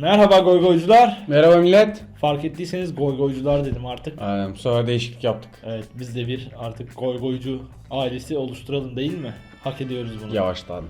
Merhaba goygoycular. Merhaba millet. Fark ettiyseniz goygoycular dedim artık. Aynen bu sefer değişiklik yaptık. Evet biz de bir artık goygoycu ailesi oluşturalım değil mi? Hak ediyoruz bunu. Yavaştan.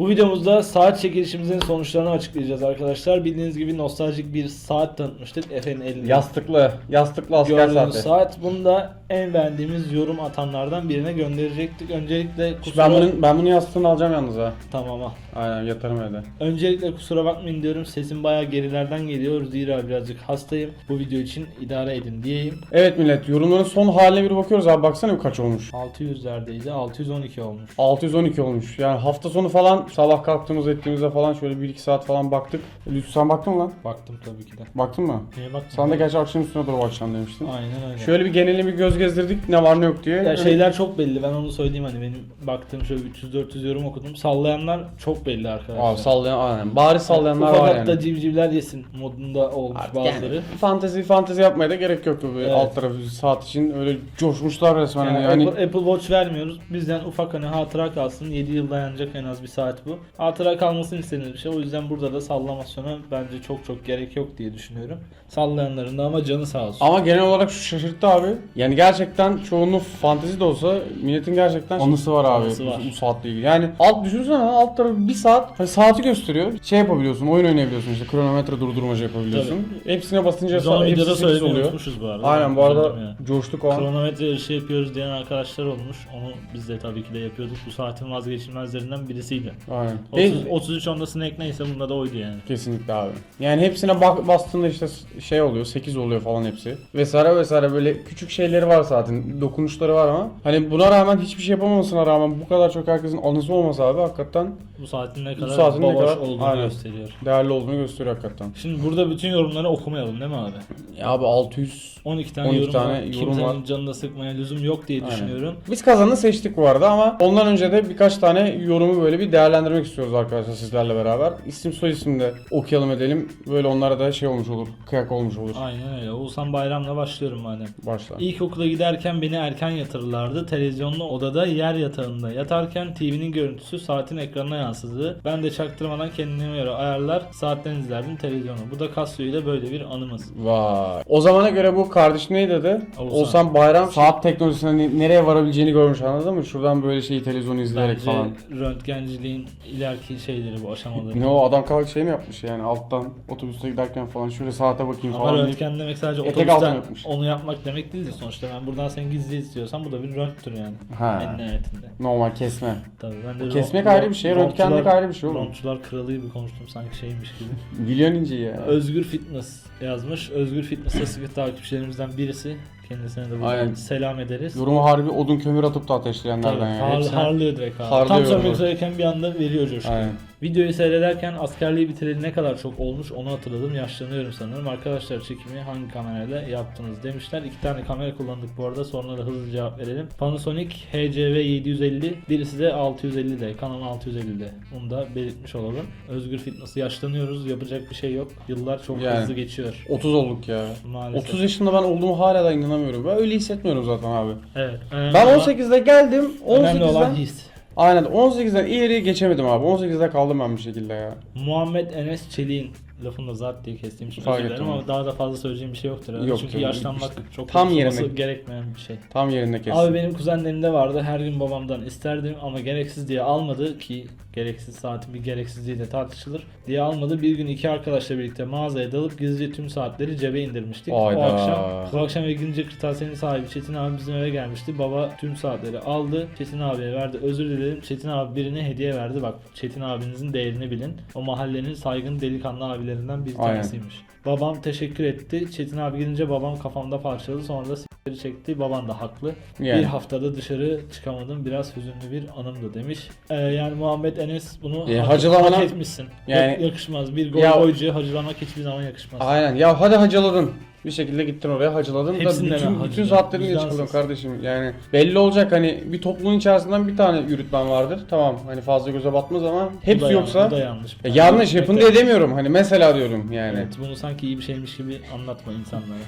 Bu videomuzda saat çekilişimizin sonuçlarını açıklayacağız arkadaşlar. Bildiğiniz gibi nostaljik bir saat tanıtmıştık. Efe'nin elinde. Yastıklı. Yastıklı asker Gördüğünüz saati. saat. Bunu da en beğendiğimiz yorum atanlardan birine gönderecektik. Öncelikle kusura... Ben bunun, ben bunun yastığını alacağım yalnız ha. Tamam al. Aynen yatarım evde. Öncelikle kusura bakmayın diyorum. Sesim bayağı gerilerden geliyor. Zira birazcık hastayım. Bu video için idare edin diyeyim. Evet millet yorumların son haline bir bakıyoruz abi baksana bir kaç olmuş. 600'lerdeydi. 612 olmuş. 612 olmuş. Yani hafta sonu falan sabah kalktığımız ettiğimizde falan şöyle 1-2 saat falan baktık. Lütfü sen baktın mı lan? Baktım tabii ki de. Baktın mı? Niye baktın? Sen de gerçi akşam üstüne doğru bakacaksın demiştin. Aynen öyle. Şöyle bir geneli bir göz gezdirdik ne var ne yok diye. ya Öyle- şeyler çok belli. Ben onu söyleyeyim hani benim baktığım şöyle 300-400 yorum okudum. Sallayanlar çok belli arkadaşlar. Abi sallayan aynen. Bari sallayanlar var yani. civcivler yesin modunda olmuş Artık bazıları. yani fantezi fantezi yapmaya da gerek yok böyle Evet. alt tarafı saat için öyle coşmuşlar resmen Yani, yani. Apple, Apple Watch vermiyoruz. Bizden ufak hani hatıra kalsın. 7 yıl dayanacak en az bir saat bu. Hatıra kalmasını istediğimiz bir şey. O yüzden burada da sallamasyona bence çok çok gerek yok diye düşünüyorum. Sallayanların da ama canı sağ olsun. Ama genel olarak şu şaşırttı abi. Yani gerçekten çoğunluğu fantezi de olsa milletin gerçekten anısı var abi Anısı var. Bu, bu saatle ilgili. Yani alt düşünsene alt tarafı bir saat hani saati gösteriyor. Şey yapabiliyorsun, oyun oynayabiliyorsun işte kronometre durdurmaca yapabiliyorsun. Hepsine basınca Biz onu saat hepsi videoda 8 söylemeyi oluyor. unutmuşuz bu arada. Aynen bu arada üzüldüm ya. coştuk o an. Kronometre yarışı yapıyoruz diyen arkadaşlar olmuş. Onu biz de tabii ki de yapıyorduk. Bu saatin vazgeçilmezlerinden birisiydi. Aynen. 30, Değil. 33 onda Snake neyse bunda da oydu yani. Kesinlikle abi. Yani hepsine bak bastığında işte şey oluyor 8 oluyor falan hepsi. Vesaire vesaire böyle küçük şeyleri var zaten. Dokunuşları var ama. Hani buna rağmen hiçbir şey yapamamasına rağmen bu kadar çok herkesin anısı olması abi hakikaten Bu saatin ne Bu kadar saatin ne kadar- olduğunu Aynen. gösteriyor. değerli olduğunu gösteriyor hakikaten. Şimdi burada bütün yorumları okumayalım değil mi abi? Ya abi 600 12 tane 12 yorum tane var. yorum Kimsenin var. canını sıkmaya lüzum yok diye Aynen. düşünüyorum. Biz kazanı seçtik bu arada ama ondan önce de birkaç tane yorumu böyle bir değerlendirmek istiyoruz arkadaşlar sizlerle beraber. İsim soy isim de okuyalım edelim. Böyle onlara da şey olmuş olur. Kıyak olmuş olur. Aynen öyle. Oğuzhan Bayram'la başlıyorum madem. Başla. İlkokula giderken beni erken yatırırlardı. Televizyonlu odada yer yatağında yatarken TV'nin görüntüsü saatin ekranına yansıdı. Ben de çaktırmadan kendime göre ayarlar saatten izlerdim televizyonu. Bu da Casio ile böyle bir anımız. Vay. O zamana göre bu kardeş neydi dedi? Oğuzhan. Oğuzhan Bayram saat teknolojisinin hani nereye varabileceğini görmüş anladın mı? Şuradan böyle şeyi televizyonu izleyerek Bence falan. röntgenciliğin ileriki şeyleri bu aşamaları. Ne o adam kalk şey mi yapmış yani alttan otobüste giderken falan şöyle saate bakayım Ama falan deyip röntgen demek sadece Etek otobüsten yapmış. onu yapmak demek değildir sonuçta. Ben buradan sen gizli istiyorsan bu da bir röntgtür yani. Ha. En nihayetinde. normal kesme. Tabii ben de Kesmek ayrı bir şey, röntgenlik rontçular- ayrı bir şey oğlum. Rontçular kralı gibi konuştum sanki şeymiş gibi. Milyon ince ya. Özgür Fitness yazmış. Özgür Fitness eski takipçilerimizden birisi. Kendisine de buradan Aynen. selam ederiz. Yorumu harbi odun kömür atıp da Tabii, ateşleyenlerden yani. har- Hepsine- harlıyor direkt abi. harlıyor Tam yorumu. üzereyken bir anda veriyor coşku. Aynen. Videoyu seyrederken askerliği bitireli ne kadar çok olmuş onu hatırladım. Yaşlanıyorum sanırım. Arkadaşlar çekimi hangi kamerayla yaptınız demişler. İki tane kamera kullandık bu arada. Sonra da hızlı cevap verelim. Panasonic HCV 750. Birisi de 650'de. Canon 650'de. Bunu da belirtmiş olalım. Özgür Fitness yaşlanıyoruz. Yapacak bir şey yok. Yıllar çok Yani. hızlı geçiyor. 30 olduk ya. Maalesef. 30 yaşında ben olduğumu hala da inanamıyorum. Ben öyle hissetmiyorum zaten abi. Evet. önemli Ben olan- 18'de geldim. Önemli olan 18'den his. Aynen 18'den ileri geçemedim abi. 18'de kaldım ben bir şekilde ya. Muhammed Enes Çelik'in lafını da zat diye kestiğim için Fark özür dilerim ettim. ama daha da fazla söyleyeceğim bir şey yoktur. herhalde. Yok Çünkü canım, yaşlanmak işte çok tam yerine- gerekmeyen bir şey. Tam yerinde kestim. Abi benim kuzenlerimde vardı. Her gün babamdan isterdim ama gereksiz diye almadı ki gereksiz saatin bir gereksizliği de tartışılır diye almadı. Bir gün iki arkadaşla birlikte mağazaya dalıp gizlice tüm saatleri cebe indirmiştik. O Hayda. akşam bu akşam eve gidince kırtasiyenin sahibi Çetin abi bizim eve gelmişti. Baba tüm saatleri aldı. Çetin abiye verdi. Özür dilerim. Çetin abi birine hediye verdi. Bak Çetin abinizin değerini bilin. O mahallenin saygın delikanlı abilerinden bir Aynen. tanesiymiş. Babam teşekkür etti. Çetin abi gidince babam kafamda parçaladı. Sonra da s**leri çekti. Baban da haklı. Yani. Bir haftada dışarı çıkamadım. Biraz hüzünlü bir anımdı demiş. Ee, yani Muhammed Enes bunu E, hak, hacılamana- hak etmişsin. Yani- Yok- yakışmaz. Bir gol Ya- boycuya hacılamak hiçbir zaman yakışmaz. Aynen. Ya hadi hacaladın. Bir şekilde gittin oraya hacıladın da Hepsinden bütün, bütün hacıladım. saatlerini geç Vicdansız. kalıyorsun kardeşim. Yani belli olacak hani bir topluluğun içerisinden bir tane yürütmen vardır. Tamam hani fazla göze batmaz ama hepsi da yoksa yanlış, bu da yanlış. E, yanlış yapın diye demiyorum. Hani mesela diyorum yani. Evet, bunu sanki iyi bir şeymiş gibi anlatma insanlara.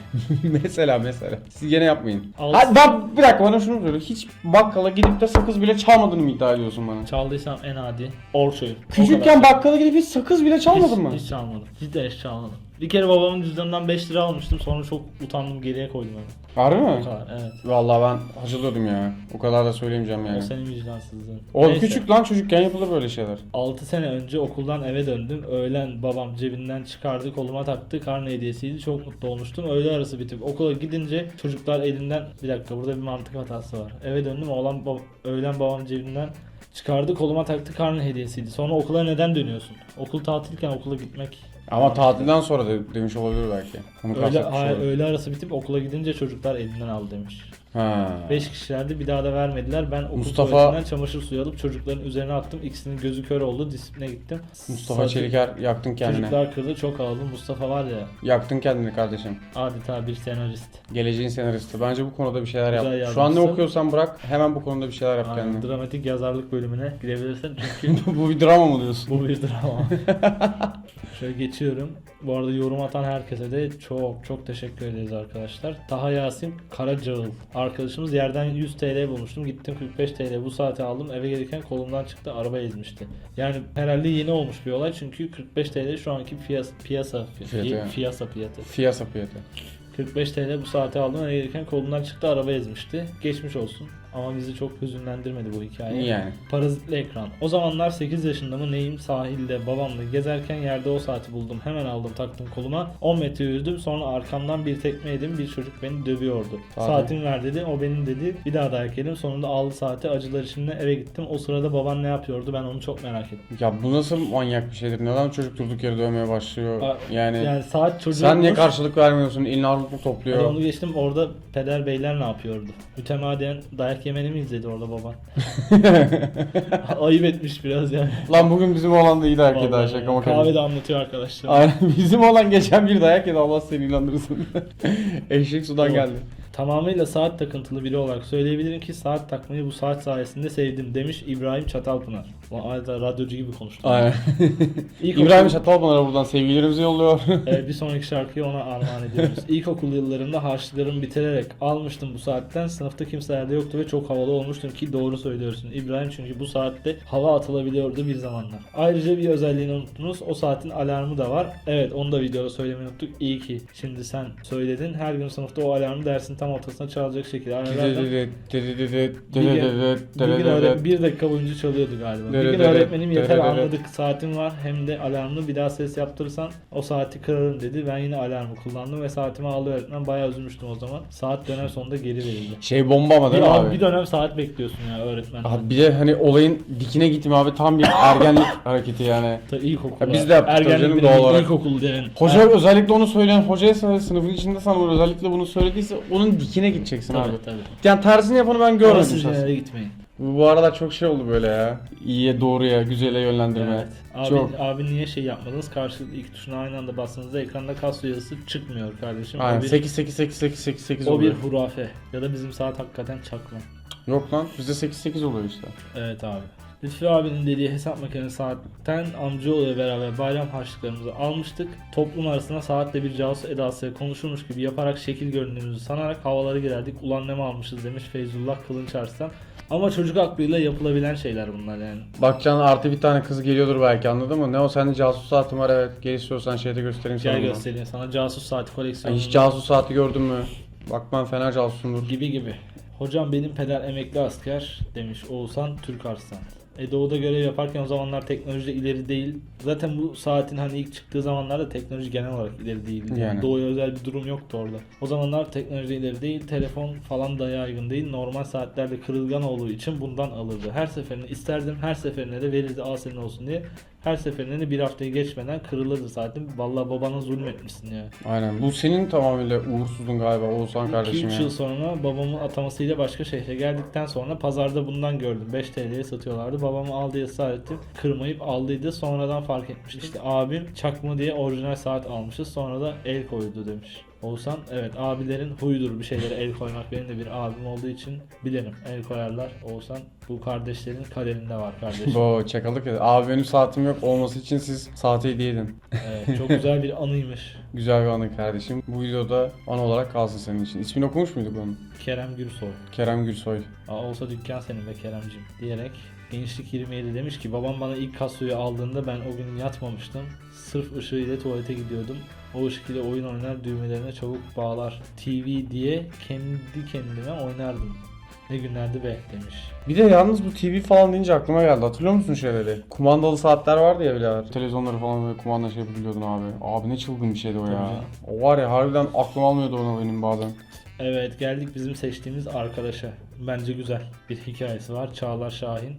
mesela mesela. Siz gene yapmayın. Al- Hadi bak bir dakika bana şunu söyle. Hiç bakkala gidip de sakız bile çalmadığını mı iddia ediyorsun bana? Çaldıysam en adi Orço'yum. O Küçükken kadar. bakkala gidip hiç sakız bile çalmadın hiç, mı? Hiç çalmadım. Hiç de hiç çalmadım. Bir kere babamın cüzdanından 5 lira almıştım sonra çok utandım geriye koydum onu. Harbi mi? O kadar evet. Vallahi ben hacılıyordum ya. O kadar da söyleyemeyeceğim O yani. senin vicdansızlığın. Oğlum Neyse. küçük lan çocukken yapılır böyle şeyler. 6 sene önce okuldan eve döndüm. Öğlen babam cebinden çıkardı koluma taktı. Karne hediyesiydi. Çok mutlu olmuştum. Öğle arası bitip okula gidince çocuklar elinden bir dakika burada bir mantık hatası var. Eve döndüm oğlan bab- öğlen babam cebinden çıkardı koluma taktı karne hediyesiydi. Sonra okula neden dönüyorsun? Okul tatilken okula gitmek. Ama tatilden sonra da demiş olabilir belki. Onu Öğle, kastetmiş hayır, olabilir. öğle arası bitip okula gidince çocuklar elinden aldı demiş. Ha. 5 kişilerdi bir daha da vermediler. Ben okul Mustafa- tuvaletinden çamaşır suyu alıp çocukların üzerine attım. İkisinin gözü kör oldu. Disipline gittim. Mustafa Sadece- Çeliker yaktın kendini. Çocuklar kırdı çok ağladım. Mustafa var ya Yaktın kendini kardeşim. adeta bir senarist. Geleceğin senaristi. Bence bu konuda bir şeyler Güzel yap. Şu an ne okuyorsan bırak hemen bu konuda bir şeyler yap Aynen, kendine. dramatik yazarlık bölümüne girebilirsin çünkü bu bir drama mı diyorsun? bu bir drama. Şöyle geçiyorum. Bu arada yorum atan herkese de çok çok teşekkür ederiz arkadaşlar. Taha Yasin Karacağıl. Arkadaşımız yerden 100 TL bulmuştum. Gittim 45 TL bu saate aldım. Eve gelirken kolumdan çıktı araba ezmişti. Yani herhalde yeni olmuş bir olay çünkü 45 TL şu anki piyasa piyasa Fiyatı yani. piyasa fiyatı. Fiyasa fiyatı. 45 TL bu saate aldım. Eve gelirken kolundan çıktı araba ezmişti. Geçmiş olsun. Ama bizi çok hüzünlendirmedi bu hikaye. Yani. Parazitli ekran. O zamanlar 8 yaşında mı neyim sahilde babamla gezerken yerde o saati buldum. Hemen aldım taktım koluma. 10 metre yürüdüm sonra arkamdan bir tekme yedim bir çocuk beni dövüyordu. Saati- Saatim ver dedi o benim dedi. Bir daha dayak yedim sonunda aldı saati acılar içinde eve gittim. O sırada baban ne yapıyordu ben onu çok merak ettim. Ya bu nasıl manyak bir şeydir? Neden çocuk durduk yere dövmeye başlıyor? Aa, Yani, Yani saat çocuğu sen niye karşılık vermiyorsun? Armut mu Hadi topluyor? onu geçtim orada peder beyler ne yapıyordu? Mütemadiyen dayak yemeni mi izledi orada baban? Ayıp etmiş biraz yani. Lan bugün bizim olan da iyi dayak yedi ha Vallahi şaka maka. Kahvede anlatıyor arkadaşlar. Aynen bizim olan geçen bir dayak yedi Allah seni inandırsın. Eşek sudan geldi. Tamamıyla saat takıntılı biri olarak söyleyebilirim ki saat takmayı bu saat sayesinde sevdim demiş İbrahim Çatalpınar. Ulan adeta radyocu gibi konuştum. Aynen. İlk İbrahim Çatalpınar'a buradan sevgilerimizi yolluyor. Ee, bir sonraki şarkıyı ona armağan ediyoruz. İlkokul yıllarında harçlıklarımı bitirerek almıştım bu saatten. Sınıfta kimselerde yoktu ve çok havalı olmuştum ki doğru söylüyorsun. İbrahim çünkü bu saatte hava atılabiliyordu bir zamanlar. Ayrıca bir özelliğini unuttunuz. O saatin alarmı da var. Evet onu da videoda söylemeyi unuttuk. İyi ki şimdi sen söyledin. Her gün sınıfta o alarmı dersin tam ortasına çalacak şekilde. Bir gün, bir, gün öğre- bir dakika boyunca çalıyordu galiba. Bir gün öğretmenim yeter anladık saatim var hem de alarmlı bir daha ses yaptırırsan o saati kırarım dedi. Ben yine alarmı kullandım ve saatimi aldı öğretmen. Bayağı üzülmüştüm o zaman. Saat dönem sonunda geri verildi. Şey bomba Bir, değil mi abi, bir dönem saat bekliyorsun ya öğretmen. Abi bir de hani olayın dikine gitme abi tam bir ergenlik hareketi yani. Tabii ilkokul. Ya biz de yaptık Ergenlik doğal olarak. ilkokul derin. Hoca özellikle onu söyleyen hocaya sınıfın içinde sana özellikle bunu söylediyse onun dikine gideceksin abi. Tabii tabii. Yani tersini yapanı ben görmedim siz şahsen. gitmeyin. Bu aralar çok şey oldu böyle ya. İyiye doğruya güzele yönlendirme. Evet. Abi, Çok. abi niye şey yapmadınız? Karşılıklı iki tuşuna aynı anda bastığınızda ekranda kas yazısı çıkmıyor kardeşim. O Aynen bir- 8 8 8 8 8 8 O bir oluyor. hurafe. Ya da bizim saat hakikaten çakma. Yok lan bizde 8 8 oluyor işte. Evet abi. Lütfü abinin dediği hesap makinesi saatten amcaoğlu beraber bayram harçlıklarımızı almıştık. Toplum arasında saatle bir casus edasıyla konuşurmuş gibi yaparak şekil göründüğümüzü sanarak havalara girerdik. Ulan ne mi almışız demiş Feyzullah Kılınç Arslan. Ama çocuk aklıyla yapılabilen şeyler bunlar yani. Bakacaksın artı bir tane kız geliyordur belki anladın mı? Ne o sende casus saatim var evet. Gel istiyorsan şeyde göstereyim sana. Gel bunu. göstereyim sana casus saati koleksiyonu. hiç casus saati gördün mü? Bak ben fena casusundur. gibi gibi. Hocam benim peder emekli asker demiş Oğuzhan Türk Arslan. E doğuda görev yaparken o zamanlar teknoloji ileri değil. Zaten bu saatin hani ilk çıktığı zamanlarda teknoloji genel olarak ileri değildi. Yani. Doğuya özel bir durum yoktu orada. O zamanlar teknoloji ileri değil, telefon falan da yaygın değil. Normal saatlerde kırılgan olduğu için bundan alırdı. Her seferinde isterdim, her seferinde de verirdi al senin olsun diye. Her seferinde de bir haftayı geçmeden kırılırdı saatim. Vallahi babana zulmetmişsin ya. Aynen. Bu senin tamamıyla uğursuzluğun galiba Oğuzhan kardeşim 2-3 ya. yıl sonra babamın atamasıyla başka şehre geldikten sonra pazarda bundan gördüm. 5 TL'ye satıyorlardı. Babamı al diye ısrar ettim. Kırmayıp aldıydı. Sonradan fark etmişti. İşte abim çakma diye orijinal saat almışız. Sonra da el koydu demiş. Oğuzhan evet abilerin huyudur bir şeylere el koymak. Benim de bir abim olduğu için bilirim. El koyarlar. Oğuzhan bu kardeşlerin kaderinde var kardeşim. Bu çakallık ya. Abi benim saatim yok olması için siz saate hediye edin. Evet, çok güzel bir anıymış. Güzel bir anı kardeşim. Bu videoda an olarak kalsın senin için. İsmini okumuş muyduk onun? Kerem Gürsoy. Kerem Gürsoy. Aa, olsa dükkan senin be Keremcim diyerek Gençlik 27 demiş ki babam bana ilk kasoyu aldığında ben o gün yatmamıştım. Sırf ışığı ile tuvalete gidiyordum. O ışık ile oyun oynar düğmelerine çabuk bağlar. TV diye kendi kendime oynardım. Ne günlerdi be demiş. Bir de yalnız bu TV falan deyince aklıma geldi. Hatırlıyor musun şeyleri? Kumandalı saatler vardı ya birader. Televizyonları falan böyle kumanda şey yapabiliyordun abi. Abi ne çılgın bir şeydi o ya. O var ya harbiden aklım almıyordu onu benim bazen. Evet geldik bizim seçtiğimiz arkadaşa. Bence güzel bir hikayesi var. Çağlar Şahin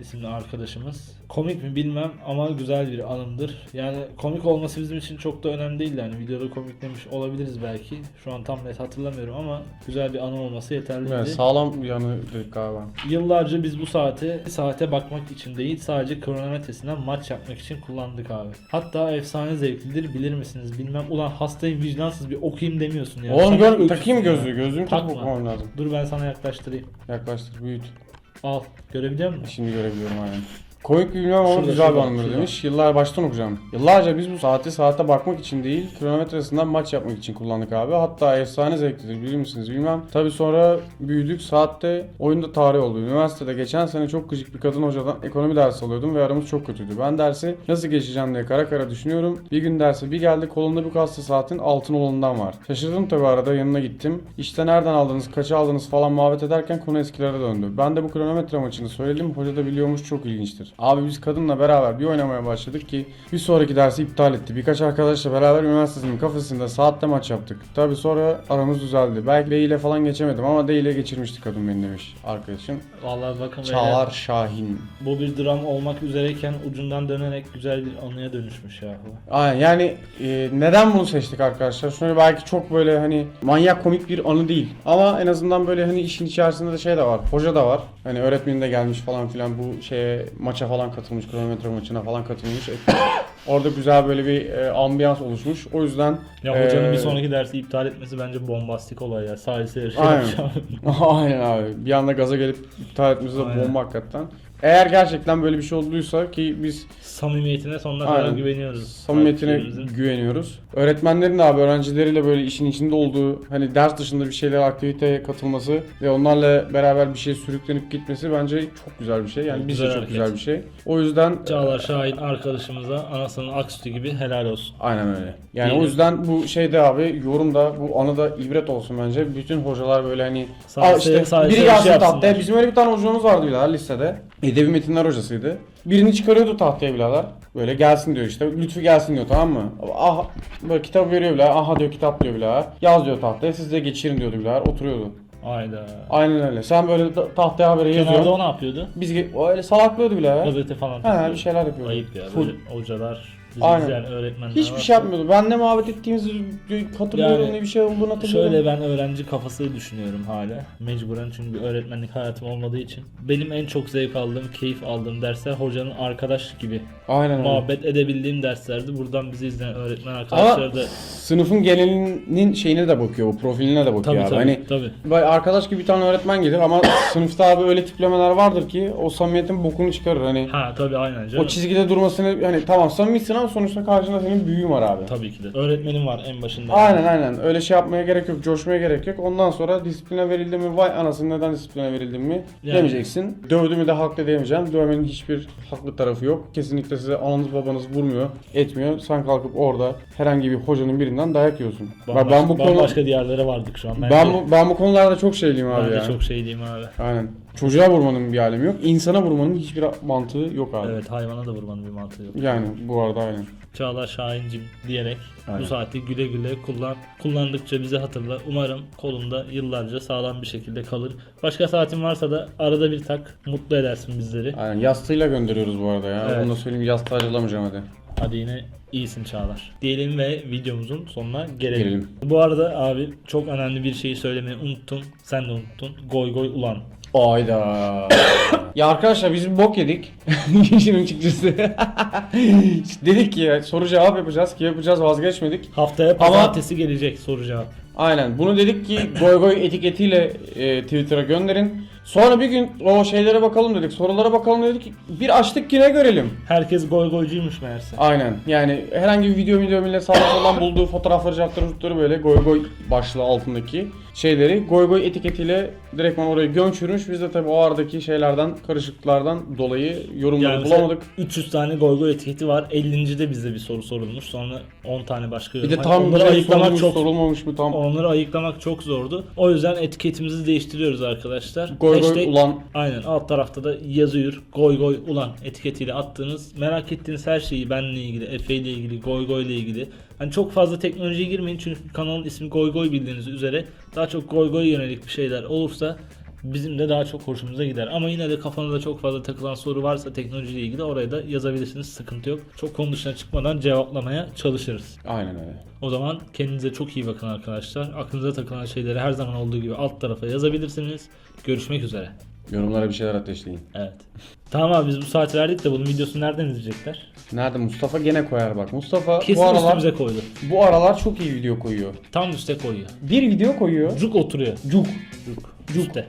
isimli arkadaşımız. Komik mi bilmem ama güzel bir anımdır. Yani komik olması bizim için çok da önemli değil yani. Videoda komik demiş olabiliriz belki. Şu an tam net hatırlamıyorum ama güzel bir anı olması yeterliydi. Evet, sağlam bir yanı dedik galiba. Yıllarca biz bu saati saate bakmak için değil sadece kronometresinden maç yapmak için kullandık abi. Hatta efsane zevklidir bilir misiniz bilmem. Ulan hastayım vicdansız bir okuyayım demiyorsun ya. Oğlum gör, takayım gözlüğü. Gözlüğümü takıp Takma. okumam lazım. Dur ben sana yaklaştırayım. Yaklaştır büyüt. Al. Görebiliyor musun? Şimdi görebiliyorum aynen. Bir bilmem ama Şurada, güzel bir şurada, demiş. Yıllar baştan okuyacağım. Yıllarca biz bu saati saate bakmak için değil, kronometresinden maç yapmak için kullandık abi. Hatta efsane zevklidir bilir misiniz bilmem. Tabi sonra büyüdük saatte oyunda tarih oldu. Üniversitede geçen sene çok gıcık bir kadın hocadan ekonomi dersi alıyordum ve aramız çok kötüydü. Ben dersi nasıl geçeceğim diye kara kara düşünüyorum. Bir gün derse bir geldi kolunda bir kasta saatin altın olanından var. Şaşırdım tabi arada yanına gittim. İşte nereden aldınız, kaça aldınız falan muhabbet ederken konu eskilere döndü. Ben de bu kronometre maçını söyledim. Hoca da biliyormuş çok ilginçtir. Abi biz kadınla beraber bir oynamaya başladık ki bir sonraki dersi iptal etti. Birkaç arkadaşla beraber üniversitesinin kafesinde saatte maç yaptık. Tabi sonra aramız düzeldi. Belki D ile falan geçemedim ama D ile geçirmişti kadın beni demiş arkadaşım. Vallahi bakın Çağlar beyler, Şahin. bu bir dram olmak üzereyken ucundan dönerek güzel bir anıya dönüşmüş ya. Aynen yani e, neden bunu seçtik arkadaşlar? Şöyle belki çok böyle hani manyak komik bir anı değil. Ama en azından böyle hani işin içerisinde de şey de var. Hoca da var. Hani öğretmenin de gelmiş falan filan bu şeye maça falan katılmış. Kronometre maçına falan katılmış. etmiş. Orada güzel böyle bir e, ambiyans oluşmuş. O yüzden Ya hocanın e, bir sonraki dersi iptal etmesi bence bombastik olay ya. Salise yarışı Aynen. yapacağım. Aynen abi. Bir anda gaza gelip iptal etmesi de Aynen. bomba hakikaten. Eğer gerçekten böyle bir şey olduysa ki biz Samimiyetine sonuna kadar Aynen. güveniyoruz. Samimiyetine güveniyoruz. Öğretmenlerin de abi öğrencileriyle böyle işin içinde olduğu, hani ders dışında bir şeyler aktiviteye katılması ve onlarla beraber bir şey sürüklenip gitmesi bence çok güzel bir şey. Yani Çok bizce güzel çok hareket. güzel bir şey. O yüzden Çağlar Şahin arkadaşımıza anasının aksütü gibi helal olsun. Aynen öyle. Yani Diyelim. o yüzden bu şeyde abi yorumda bu anıda ibret olsun bence. Bütün hocalar böyle hani Aa işte salise biri yarışı gelsin yapsınlar. tahtaya. Bizim öyle bir tane hocamız vardı birader lisede. Edebi metinler hocasıydı. Birini çıkarıyordu tahtaya birader. Böyle gelsin diyor işte. Lütfü gelsin diyor tamam mı? Aha böyle kitap veriyor birader. Aha diyor kitap diyor birader. Yaz diyor tahtaya. Siz de geçirin diyordu birader. Oturuyordu. Ayda. Aynen öyle. Sen böyle ta- tahtaya haberi Kenarda yazıyorsun. o ne yapıyordu? Biz ge- o öyle salaklıyordu birader. Gazete falan. He bir şeyler yapıyordu. Ayıp ya. Full. Böyle hocalar, bizim Aynen. yani öğretmenler Hiçbir var. şey yapmıyordu. Ben ne muhabbet ettiğimizi hatırlıyorum Yani ne bir şey olduğunu hatırlıyorum. Şöyle ben öğrenci kafası düşünüyorum hala. Mecburen çünkü bir öğretmenlik hayatım olmadığı için. Benim en çok zevk aldığım, keyif aldığım dersler hocanın arkadaş gibi Aynen öyle. muhabbet edebildiğim derslerdi. Buradan bizi izleyen öğretmen arkadaşlar da sınıfın genelinin şeyine de bakıyor, bu profiline de bakıyor tabii abi. tabii, Hani tabii. böyle arkadaş gibi bir tane öğretmen gelir ama sınıfta abi öyle tiplemeler vardır ki o samimiyetin bokunu çıkarır. Hani Ha tabii aynen canım. o çizgide durmasını hani tamam samimisin ama sonuçta karşında senin büyüğün var abi. Tabii ki de. Öğretmenim var en başında. Aynen aynen. Öyle şey yapmaya gerek yok, coşmaya gerek yok. Ondan sonra disipline verildi mi, vay anasını neden disipline verildim mi Yani. demeyeceksin. Dövdü mü de haklı diyemeyeceğim. Dövmenin hiçbir haklı tarafı yok. Kesinlikle size ananız babanız vurmuyor, etmiyor. Sen kalkıp orada herhangi bir hocanın birinden dayak yiyorsun. Bambaşka, ben bu konu bambaşka diyarlara vardık şu an. Bence, ben bu, ben bu konularda çok şeyliyim abi ben de ya. çok şey diyeyim abi. Aynen. Çocuğa vurmanın bir alemi yok. İnsana vurmanın hiçbir mantığı yok abi. Evet hayvana da vurmanın bir mantığı yok. Yani bu arada aynen. Çağlar Şahincim diyerek Aynen. bu saati güle güle kullan. Kullandıkça bizi hatırla. Umarım kolunda yıllarca sağlam bir şekilde kalır. Başka saatin varsa da arada bir tak. Mutlu edersin bizleri. Aynen. Yastığıyla gönderiyoruz bu arada ya. Evet. Bunu da söyleyeyim yastığı acılamayacağım hadi. Hadi yine iyisin Çağlar. Diyelim ve videomuzun sonuna gelelim. Gelelim. Bu arada abi çok önemli bir şeyi söylemeyi unuttum. Sen de unuttun. Goy goy ulan. Ayda. ya arkadaşlar biz bir bok yedik. İşin açıkçası. Dedik ki ya, soru cevap yapacağız ki yapacağız vazgeçmedik. Haftaya pazartesi gelecek soru cevap. Aynen bunu dedik ki goy goy etiketiyle e, Twitter'a gönderin. Sonra bir gün o şeylere bakalım dedik, sorulara bakalım dedik. Bir açtık yine görelim. Herkes goy goycuymuş meğerse. Aynen. Yani herhangi bir video video millet soldan bulduğu fotoğrafları, cartları, böyle goy goy başlığı altındaki şeyleri goy goy etiketiyle direktman oraya gömçürmüş. Biz de tabii o aradaki şeylerden, karışıklıklardan dolayı yorumları Yani mesela bulamadık. 300 tane goy goy etiketi var. 50. de bizde bir soru sorulmuş. Sonra 10 tane başka Bir yorum. de Hani tam onları şey ayıklamak sorulmuş, çok sorulmamış mı tam. Onları ayıklamak çok zordu. O yüzden etiketimizi değiştiriyoruz arkadaşlar. Goy goy Hashtag- ulan Aynen alt tarafta da yazıyor. Goy goy ulan etiketiyle attığınız merak ettiğiniz her şeyi benle ilgili, Efe ile ilgili, goy goy ile ilgili. Hani çok fazla teknolojiye girmeyin çünkü kanalın ismi goy goy bildiğiniz üzere daha çok goy goy yönelik bir şeyler olursa bizim de daha çok hoşumuza gider. Ama yine de kafanızda çok fazla takılan soru varsa teknolojiyle ilgili oraya da yazabilirsiniz. Sıkıntı yok. Çok konu dışına çıkmadan cevaplamaya çalışırız. aynen öyle. O zaman kendinize çok iyi bakın arkadaşlar. Aklınıza takılan şeyleri her zaman olduğu gibi alt tarafa yazabilirsiniz. Görüşmek üzere. Yorumlara bir şeyler ateşleyin. Evet. Tamam abi biz bu saati verdik de bunun videosunu nereden izleyecekler? Nerede Mustafa gene koyar bak. Mustafa Kesin bu aralar üstümüze koydu. bu aralar çok iyi video koyuyor. Tam üste koyuyor. Bir video koyuyor. Cuk oturuyor. Cuk. Cuk. Cuk. Üste.